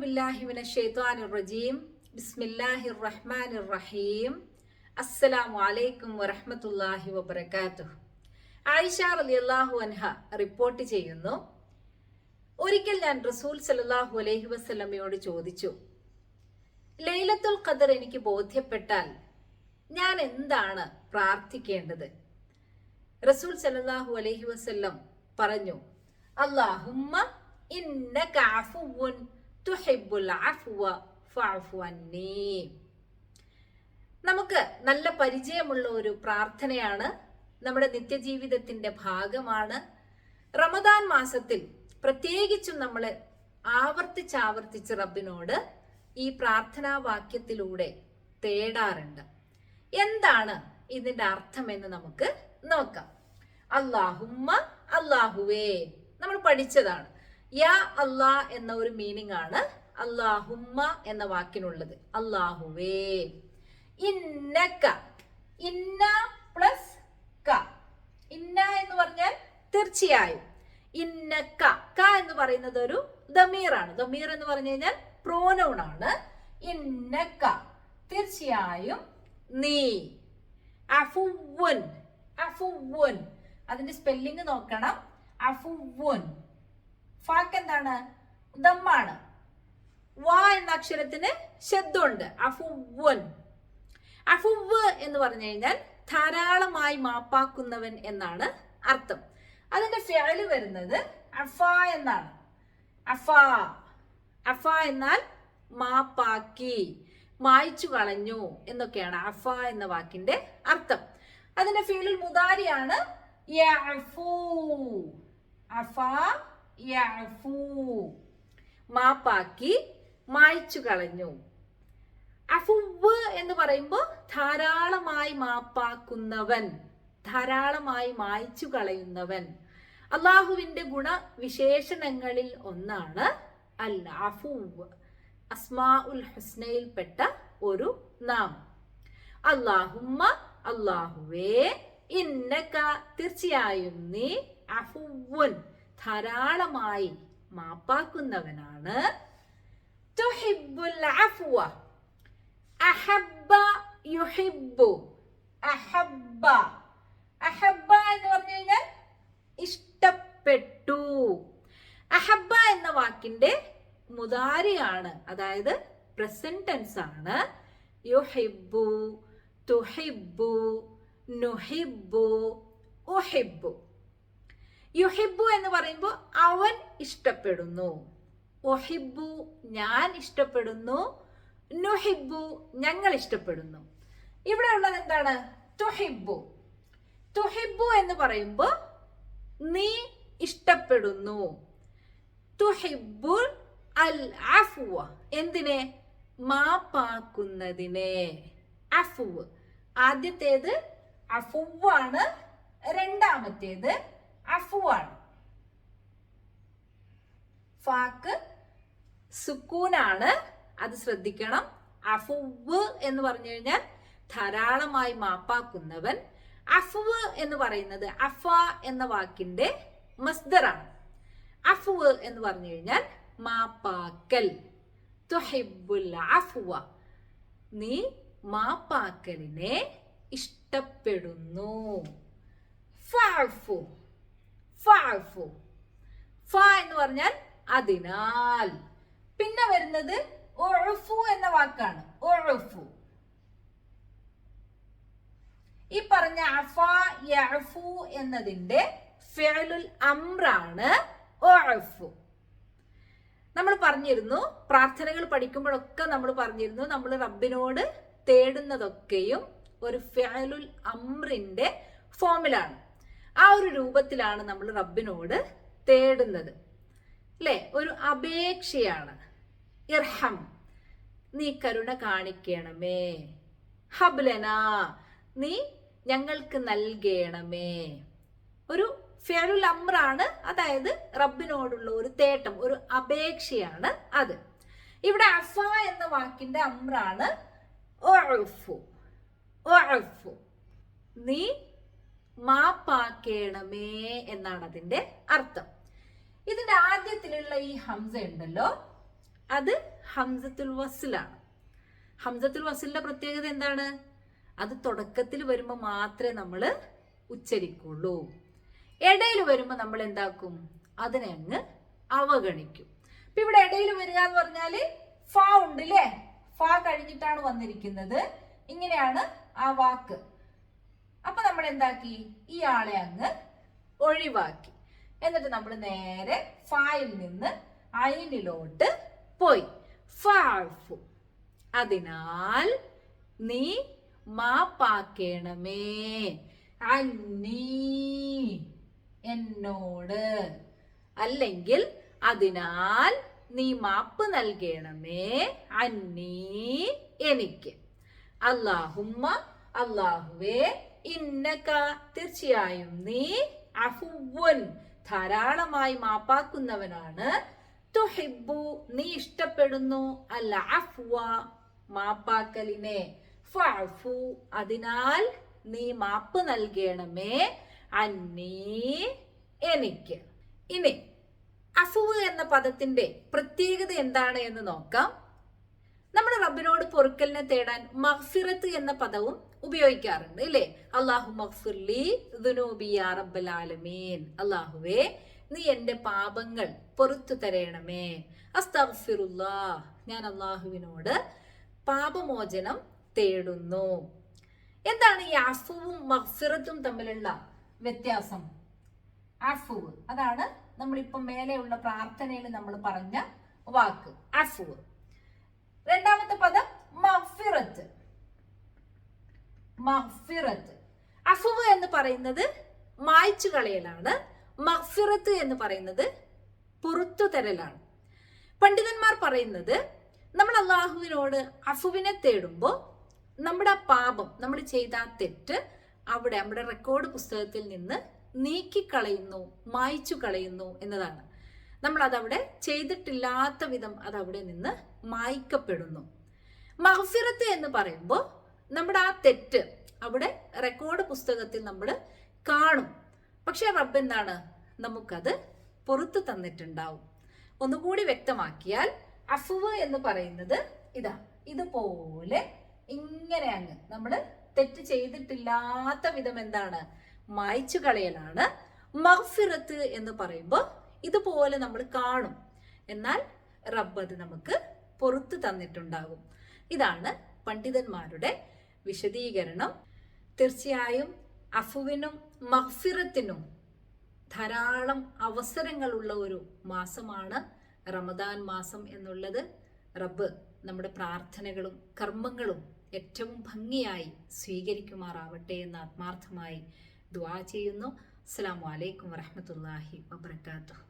ബില്ലാഹിമിന ഷെയ്ത്താൻ റജീം ബിസ്മില്ലാഹി റഹ്മാൻ റഹീം അസ്സലാമു അലൈക്കും വറഹമത്തല്ലാഹി വബർക്കാത്തു ആയിഷ അലി അള്ളാഹു അൻഹ റിപ്പോർട്ട് ചെയ്യുന്നു. ഒരിക്കൽ ഞാൻ റസൂൽ സലാഹു അലൈഹി വസ്ലമയോട് ചോദിച്ചു ലൈലത്തുൽ ഖദർ എനിക്ക് ബോധ്യപ്പെട്ടാൽ ഞാൻ എന്താണ് പ്രാർത്ഥിക്കേണ്ടത്? റസൂൽ സലാഹു അലൈഹി വസ്ല്ലം പറഞ്ഞു അള്ളാഹുമ്മ ഇന്ന കാഫുൻ തുഹിബ്ബുൽ അഫ്വ നമുക്ക് നല്ല പരിചയമുള്ള ഒരു പ്രാർത്ഥനയാണ്. നമ്മുടെ നിത്യജീവിതത്തിന്റെ ഭാഗമാണ്. റമദാൻ മാസത്തിൽ പ്രത്യേകിച്ചും നമ്മൾ ആവർത്തിച്ചാവർത്തിച്ച് റബ്ബിനോട് ഈ പ്രാർത്ഥനാ വാക്യത്തിലൂടെ തേടാറുണ്ട്. എന്താണ് ഇതിന്റെ അർത്ഥം എന്ന് നമുക്ക് നോക്കാം. അള്ളാഹുമ്മ അള്ളാഹുവേ നമ്മൾ പഠിച്ചതാണ്. യാ അല്ലാ എന്ന ഒരു മീനിങ് ആണ് അള്ളാഹുമ്മ എന്ന വാക്കിനുള്ളത്. അള്ളാഹുവേ ഇന്നക്ക. ഇന്ന പ്ലസ് ക. ഇന്ന എന്ന് പറഞ്ഞാൽ തീർച്ചയായും. ഇന്നക്ക. ക എന്ന് പറയുന്നത് ഒരു ദമീർ ആണ്. ദമീർ എന്ന് പറഞ്ഞു കഴിഞ്ഞാൽ പ്രോനൗൺ ആണ്. ഇന്നക്ക. തീർച്ചയായും നീ. അഫുവൻ അഫുവൻ അതിന്റെ സ്പെല്ലിംഗ് നോക്കണം. അഫുവുൻ ഫാക്ക് എന്താണ്? ദമ്മാണ്. വ എന്ന അക്ഷരത്തിന് ശബ്ദമുണ്ട്. അഫുവൻ അഫുവ് എന്ന് പറഞ്ഞു കഴിഞ്ഞാൽ ധാരാളമായി മാപ്പാക്കുന്നവൻ എന്നാണ് അർത്ഥം. അതിന്റെ ഫ്യാൽ വരുന്നത് അഫ എന്നാണ്. അഫ. അഫ എന്നാൽ മാപ്പാക്കി മായ്ച്ചു കളഞ്ഞു എന്നൊക്കെയാണ് അഫ എന്ന വാക്കിന്റെ അർത്ഥം. അതിന്റെ ഫീലിൽ മുതാരിയാണ്. അഫ യഅഫൂ. മാപ്പാക്കി മായ്ച്ചു കളഞ്ഞു. അഫുവ് എന്ന് പറയുമ്പോൾ ധാരാളമായി മാപ്പാക്കുന്നവൻ ധാരാളമായി മായ്ച്ചു കളയുന്നവൻ. അള്ളാഹുവിന്റെ ഗുണവിശേഷണങ്ങളിൽ ഒന്നാണ് അൽ അഫുവ് അസ്മാ ഉൽ ഹുസ്നയിൽപ്പെട്ട ഒരു നാമം. അള്ളാഹുമ്മ അള്ളാഹുവേ ഇന്നക തീർച്ചയായും നീ അഫുവുൻ ധാരാളമായി മാപ്പാക്കുന്നവനാണ്. ഇഷ്ടപ്പെട്ടു. അഹബ എന്ന വാക്കിന്റെ മുതാരിയാണ് അതായത് പ്രസന്റ് ടെൻസ് ആണ്. യുഹിബു തുഹിബ്ബു നുഹിബു ഉഹിബ്ബു. യുഹിബ്ബു എന്ന് പറയുമ്പോൾ അവൻ ഇഷ്ടപ്പെടുന്നു. ഒഹിബു ഞാൻ ഇഷ്ടപ്പെടുന്നു നുഹിബു ഞങ്ങൾ ഇഷ്ടപ്പെടുന്നു. ഇവിടെ ഉള്ളത് എന്താണ്? തുഹിബു തുഹിബു എന്ന് പറയുമ്പോൾ നീ ഇഷ്ടപ്പെടുന്നു. തുഹിബ്ബുൽ അൽ അഫുവ. എന്തിനെ? മാപ്പാക്കുന്നതിനെ. അഫുവ്. ആദ്യത്തേത് അഫുവാണ് രണ്ടാമത്തേത് അഫുവാണ്. ഫാക്ക് സുക്കൂനാണ്. അത് ശ്രദ്ധിക്കണം. അഫുവ് എന്ന് പറഞ്ഞു കഴിഞ്ഞാൽ ധാരാളമായി മാപ്പാക്കുന്നവൻ. അഫുവ് എന്ന് പറയുന്നത് അഫ എന്ന വാക്കിന്റെ മസ്ദറാണ്. അഫുവ് എന്ന് പറഞ്ഞു കഴിഞ്ഞാൽ മാപ്പാക്കൽ. അഫ്വ. നീ മാപ്പാക്കലിനെ ഇഷ്ടപ്പെടുന്നു. ഫഅഫു ഫ എന്ന് പറഞ്ഞാൽ അതിനാൽ. പിന്നെ വരുന്നത് ഒഴുഫു എന്ന വാക്കാണ്. ഒഴുഫു ഈ പറഞ്ഞ അഫ എന്നതിന്റെ ഫെലുൽ അംറാണ് ഉഅഫു നമ്മൾ പറഞ്ഞിരുന്നു പ്രാർത്ഥനകൾ പഠിക്കുമ്പോഴൊക്കെ നമ്മൾ പറഞ്ഞിരുന്നു നമ്മൾ റബ്ബിനോട് തേടുന്നതൊക്കെയും ഒരു ഫെലുൽ അമ്രിന്റെ ഫോമിലാണ്. ആ ഒരു രൂപത്തിലാണ് നമ്മൾ റബ്ബിനോട് തേടുന്നത്. അല്ലേ ഒരു അപേക്ഷയാണ്. ഇർഹം. നീ കരുണ കാണിക്കണമേ. ഹബ്ലന. നീ ഞങ്ങൾക്ക് നൽകണമേ. ഒരു ഫെറുൽ അമ്രാണ് അതായത് റബ്ബിനോടുള്ള ഒരു തേട്ടം ഒരു അപേക്ഷയാണ് അത്. ഇവിടെ അഫ എന്ന വാക്കിന്റെ അമ്രാണ്. നീ മാപ്പാക്കേണമേ എന്നാണ് അതിന്റെ അർത്ഥം. ഇതിന്റെ ആദ്യത്തിലുള്ള ഈ ഹംസ ഉണ്ടല്ലോ അത് ഹംസത്തുൽ വസിലാണ്. ഹംസത്തുൽ വസിലിന്റെ പ്രത്യേകത എന്താണ്? അത് തുടക്കത്തിൽ വരുമ്പോൾ മാത്രമേ നമ്മൾ ഉച്ചരിക്കുള്ളൂ. ഇടയിൽ വരുമ്പോൾ നമ്മൾ എന്താക്കും? അതിനെ അങ്ങ് അവഗണിക്കും. ഇപ്പൊ ഇവിടെ ഇടയിൽ വരിക എന്ന് പറഞ്ഞാൽ ഫ ഉണ്ട് അല്ലേ ഫ കഴിഞ്ഞിട്ടാണ് വന്നിരിക്കുന്നത്. ഇങ്ങനെയാണ് ആ വാക്ക്. അപ്പൊ നമ്മൾ എന്താക്കി? ആളെ അങ്ങ് ഒഴിവാക്കി. എന്നിട്ട് നമ്മൾ നേരെ ഫായിൽ നിന്ന് അയിനിലോട്ട് പോയി. ഫാഫു അതിനാൽ നീ മാപ്പാക്കേണമേ. അന്നീ എന്നോട്. അല്ലെങ്കിൽ അതിനാൽ നീ മാപ്പ് നൽകണമേ അന്നീ എനിക്ക്. അല്ലാഹുമ്മ അല്ലാഹുവേ ഇന്നക തീർച്ചയായും നീ അഫുവൻ ധാരാളമായി മാപ്പാക്കുന്നവനാണ്. തുഹിബു നീ ഇഷ്ടപ്പെടുന്നു. അല്ല അഫ്വ മാപ്പാക്കലിനെ. ഫഅഫു അതിനാൽ നീ മാപ്പ് നൽകണമേ. അന്നീ എനിക്ക്. ഇനി അഫുവ് എന്ന പദത്തിന്റെ പ്രത്യേകത എന്താണ് എന്ന് നോക്കാം. നമ്മുടെ റബ്ബിനോട് പൊറുക്കലിനെ തേടാൻ മഹ്ഫിറത്ത് എന്ന പദവും ഉപയോഗിക്കാറുണ്ട് ഇല്ലേ? അള്ളാഹു മഹ്ഫിർലി ദുനൂബിയ റബ്ബൽ ആലമീൻ. അള്ളാഹുവേ നീ എന്റെ പാപങ്ങൾ പൊറത്തു തരയണമേ അസ്തഫിറുല്ലാ ഞാൻ അള്ളാഹുവിനോട് പാപമോചനം തേടുന്നു. എന്താണ് ഈ അഫുവും മഹ്ഫിറത്തും തമ്മിലുള്ള വ്യത്യാസം? അഫുവ് അതാണ് നമ്മളിപ്പം മേലെയുള്ള പ്രാർത്ഥനയിൽ നമ്മൾ പറഞ്ഞ വാക്ക്. അഫുവ് രണ്ടാമത്തെ പദം മഹ്ഫിറത്ത് മഹ്ഫിറത്ത്. അഫുവ് എന്ന് പറയുന്നത് മായ്ച്ചു കളയലാണ്. മഹ്ഫിറത്ത് എന്ന് പറയുന്നത് പുറത്തു തരലാണ്. പണ്ഡിതന്മാർ പറയുന്നത് നമ്മൾ അള്ളാഹുവിനോട് അഫുവിനെ തേടുമ്പോൾ നമ്മുടെ പാപം നമ്മൾ ചെയ്ത തെറ്റ് അവിടെ നമ്മുടെ റെക്കോർഡ് പുസ്തകത്തിൽ നിന്ന് നീക്കിക്കളയുന്നു മായ്ച്ചു കളയുന്നു എന്നതാണ്. നമ്മൾ അതവിടെ ചെയ്തിട്ടില്ലാത്ത വിധം അതവിടെ നിന്ന് മായ്ക്കപ്പെടുന്നു. മഹഫിറത്ത് എന്ന് പറയുമ്പോൾ നമ്മുടെ ആ തെറ്റ് അവിടെ റെക്കോർഡ് പുസ്തകത്തിൽ നമ്മൾ കാണും. പക്ഷെ റബ്ബ് എന്താണ്? നമുക്കത് പുറത്തു തന്നിട്ടുണ്ടാവും. ഒന്നുകൂടി വ്യക്തമാക്കിയാൽ അഫുവ് എന്ന് പറയുന്നത് ഇതാ ഇതുപോലെ ഇങ്ങനെ അങ്ങ് നമ്മൾ തെറ്റ് ചെയ്തിട്ടില്ലാത്ത വിധം എന്താണ്? മായ്ച്ചു കളയലാണ്. മഹ്ഫിറത്ത് എന്ന് പറയുമ്പോൾ ഇതുപോലെ നമ്മൾ കാണും. എന്നാൽ റബ്ബ് അത് നമുക്ക് പുറത്തു തന്നിട്ടുണ്ടാകും. ഇതാണ് പണ്ഡിതന്മാരുടെ വിശദീകരണം. തീർച്ചയായും അഫുവിനും മഹ്ഫിറത്തിനും ധാരാളം അവസരങ്ങളുള്ള ഒരു മാസമാണ് റമദാൻ മാസം എന്നുള്ളത്. റബ്ബ് നമ്മുടെ പ്രാർത്ഥനകളും കർമ്മങ്ങളും ഏറ്റവും ഭംഗിയായി സ്വീകരിക്കുമാറാവട്ടെ എന്ന് ആത്മാർത്ഥമായി ദുആ ചെയ്യുന്നു. അസ്സാം വലൈക്കും വറഹമത്തല്ലാഹി വബർക്കാത്തു